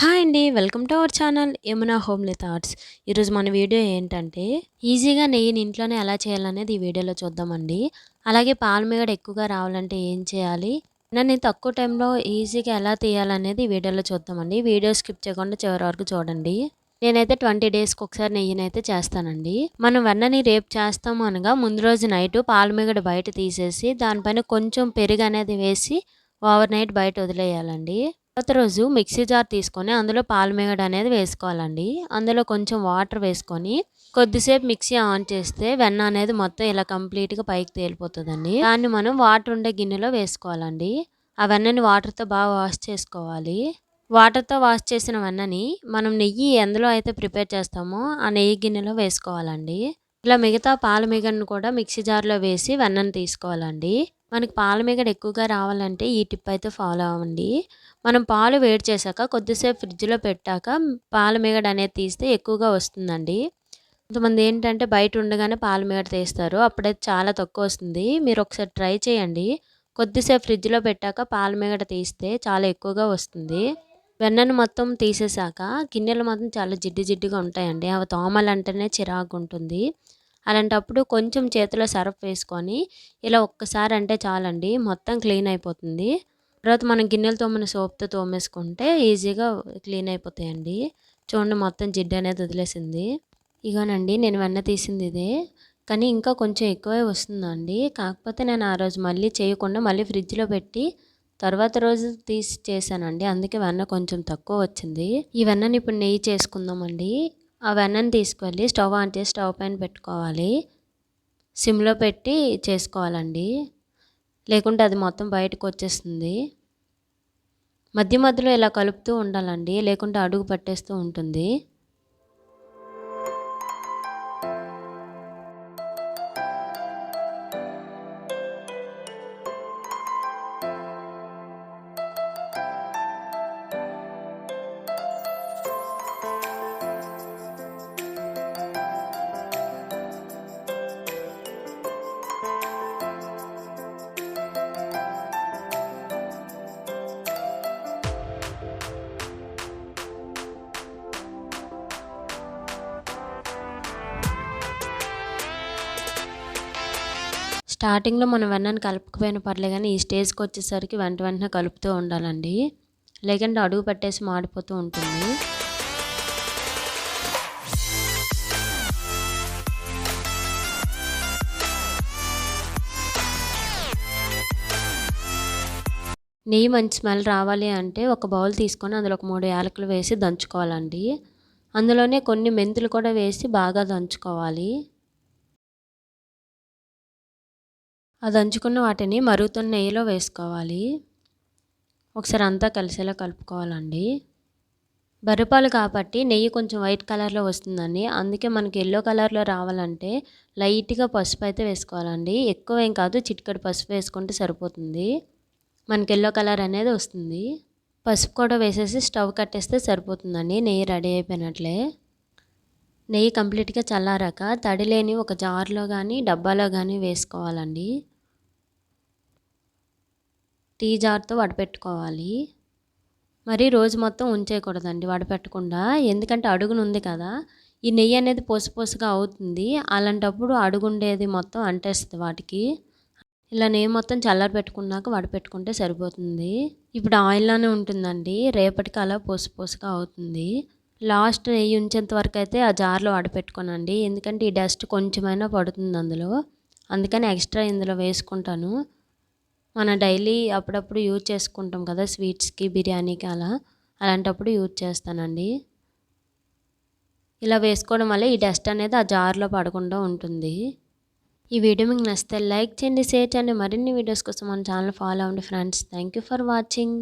Hi అండి welcome to our channel Yamuna homely thoughts. ఈరోజు మన వీడియో ఏంటంటే ఈజీగా నెయ్యిని ఇంట్లోనే ఎలా చేయాలనేది ఈ వీడియోలో చూద్దామండి. అలాగే పాల మీగడ ఎక్కువగా రావాలంటే ఏం చేయాలి? నన్ను తక్కువ టైంలో ఈజీగా ఎలా తీయాలనేది ఈ వీడియోలో చూద్దామండి. వీడియో స్కిప్ చేయకుండా చివరి వరకు చూడండి. నేనైతే ట్వంటీ డేస్కి ఒకసారి నెయ్యిని అయితే చేస్తానండి. మనం వెన్నని రేపు చేస్తాము అనగా ముందు రోజు నైట్ పాల మీగడ బయట తీసేసి దానిపైన కొంచెం పెరుగు అనేది వేసి ఓవర్ నైట్ బయట వదిలేయాలండి. తర్వాత రోజు మిక్సీ జార్ తీసుకొని అందులో పాల మీగడ అనేది వేసుకోవాలండి. అందులో కొంచెం వాటర్ వేసుకొని కొద్దిసేపు మిక్సీ ఆన్ చేస్తే వెన్న అనేది మొత్తం ఇలా కంప్లీట్గా పైకి తేలిపోతుందండి. దాన్ని మనం వాటర్ ఉండే గిన్నెలో వేసుకోవాలండి. ఆ వెన్నని వాటర్తో బాగా వాష్ చేసుకోవాలి. వాటర్తో వాష్ చేసిన వెన్నని మనం నెయ్యి ఎందులో అయితే ప్రిపేర్ చేస్తామో ఆ నెయ్యి గిన్నెలో వేసుకోవాలండి. ఇలా మిగతా పాల మీగడను కూడా మిక్సీ జార్లో వేసి వెన్నను తీసుకోవాలండి. మనకి పాల మీగడ ఎక్కువగా రావాలంటే ఈ టిప్ అయితే ఫాలో అవ్వండి. మనం పాలు వేడి చేశాక కొద్దిసేపు ఫ్రిడ్జ్లో పెట్టాక పాల మీగడ అనేది తీస్తే ఎక్కువగా వస్తుందండి. కొంతమంది ఏంటంటే బయట ఉండగానే పాల మీగడ తీస్తారు. అప్పుడైతే చాలా తక్కువ వస్తుంది. మీరు ఒకసారి ట్రై చేయండి. కొద్దిసేపు ఫ్రిడ్జ్లో పెట్టాక పాల మీగడ తీస్తే చాలా ఎక్కువగా వస్తుంది. వెన్నను మొత్తం తీసేసాక గిన్నెలు మాత్రం చాలా జిడ్డు జిడ్డుగా ఉంటాయండి. అవి తోమలంటేనే చిరాకు ఉంటుంది. అలాంటప్పుడు కొంచెం చేతిలో సర్ఫ్ వేసుకొని ఇలా ఒక్కసారి అంటే చాలండి. మొత్తం క్లీన్ అయిపోతుంది. తర్వాత మనం గిన్నెలు తోమిన సోప్తో తోమేసుకుంటే ఈజీగా క్లీన్ అయిపోతాయండి. చూడండి మొత్తం జిడ్డు అనేది వదిలేసింది. ఇగోనండి నేను వెన్న తీసింది ఇదే. కానీ ఇంకా కొంచెం ఎక్కువే వస్తుందండి. కాకపోతే నేను ఆ రోజు మళ్ళీ చేయకుండా మళ్ళీ ఫ్రిడ్జ్లో పెట్టి తర్వాత రోజు తీసి చేశానండి. అందుకే వెన్న కొంచెం తక్కువ వచ్చింది. ఈ వెన్నని ఇప్పుడు నెయ్యి చేసుకుందామండి. ఆ వెన్నని తీసుకువెళ్ళి స్టవ్ ఆన్ చేసి స్టవ్ పైన పెట్టుకోవాలి. సిమ్లో పెట్టి చేసుకోవాలండి. లేకుంటే అది మొత్తం బయటకు వచ్చేస్తుంది. మధ్య మధ్యలో ఇలా కలుపుతూ ఉండాలండి. లేకుంటే అడుగు పట్టేస్తూ ఉంటుంది. స్టార్టింగ్లో మనం వెన్నను కలుపుకపోయినా పర్లేదు కానీ ఈ స్టేజ్కి వచ్చేసరికి వెంట వెంటనే కలుపుతూ ఉండాలండి. లేకుంటే అడుగు పెట్టేసి మాడిపోతూ ఉంటుంది. నెయ్యి మంచి స్మెల్ రావాలి అంటే ఒక బౌల్ తీసుకొని అందులో ఒక మూడు యాలకులు వేసి దంచుకోవాలండి. అందులోనే కొన్ని మెంతులు కూడా వేసి బాగా దంచుకోవాలి. అది దంచుకున్న వాటిని మరుగుతున్న నెయ్యిలో వేసుకోవాలి. ఒకసారి అంతా కలిసేలా కలుపుకోవాలండి. బర్రెపాలు కాబట్టి నెయ్యి కొంచెం వైట్ కలర్లో వస్తుందండి. అందుకే మనకి ఎల్లో కలర్లో రావాలంటే లైట్గా పసుపు అయితే వేసుకోవాలండి. ఎక్కువ ఏం కాదు చిటికడి పసుపు వేసుకుంటే సరిపోతుంది. మనకి ఎల్లో కలర్ అనేది వస్తుంది. పసుపు కూడా వేసేసి స్టవ్ కట్టేస్తే సరిపోతుందండి. నెయ్యి రెడీ అయిపోయినట్లే. నెయ్యి కంప్లీట్గా చల్లారాక తడి లేని ఒక జార్లో కానీ డబ్బాలో కానీ వేసుకోవాలండి. టీ జార్తో వడపెట్టుకోవాలి. మరి రోజు మొత్తం ఉంచేయకూడదండి వడపెట్టకుండా. ఎందుకంటే అడుగును ఉంది కదా ఈ నెయ్యి అనేది పోసు అవుతుంది. అలాంటప్పుడు అడుగుండేది మొత్తం అంటేస్తుంది వాటికి. ఇలా నెయ్యి మొత్తం చల్లారి పెట్టుకున్నాక వడపెట్టుకుంటే సరిపోతుంది. ఇప్పుడు ఆయిల్లోనే ఉంటుందండి రేపటికి అలా పోసు అవుతుంది. లాస్ట్ నెయ్యి ఉంచేంత వరకు అయితే ఆ జార్లో వడపెట్టుకోనండి. ఎందుకంటే ఈ డస్ట్ కొంచెమైనా పడుతుంది అందులో. అందుకని ఎక్స్ట్రా ఇందులో వేసుకుంటాను. మన డైలీ అప్పుడప్పుడు యూజ్ చేసుకుంటాం కదా స్వీట్స్కి బిర్యానీకి అలా. అలాంటప్పుడు యూజ్ చేస్తానండి. ఇలా వేసుకోవడం వల్ల ఈ డస్ట్ అనేది ఆ జార్లో పడకుండా ఉంటుంది. ఈ వీడియో మీకు నచ్చితే లైక్ చేయండి షేర్ చేయండి. మరిన్ని వీడియోస్ కోసం మన ఛానల్ ఫాలో అవ్వండి friends. Thank you for watching.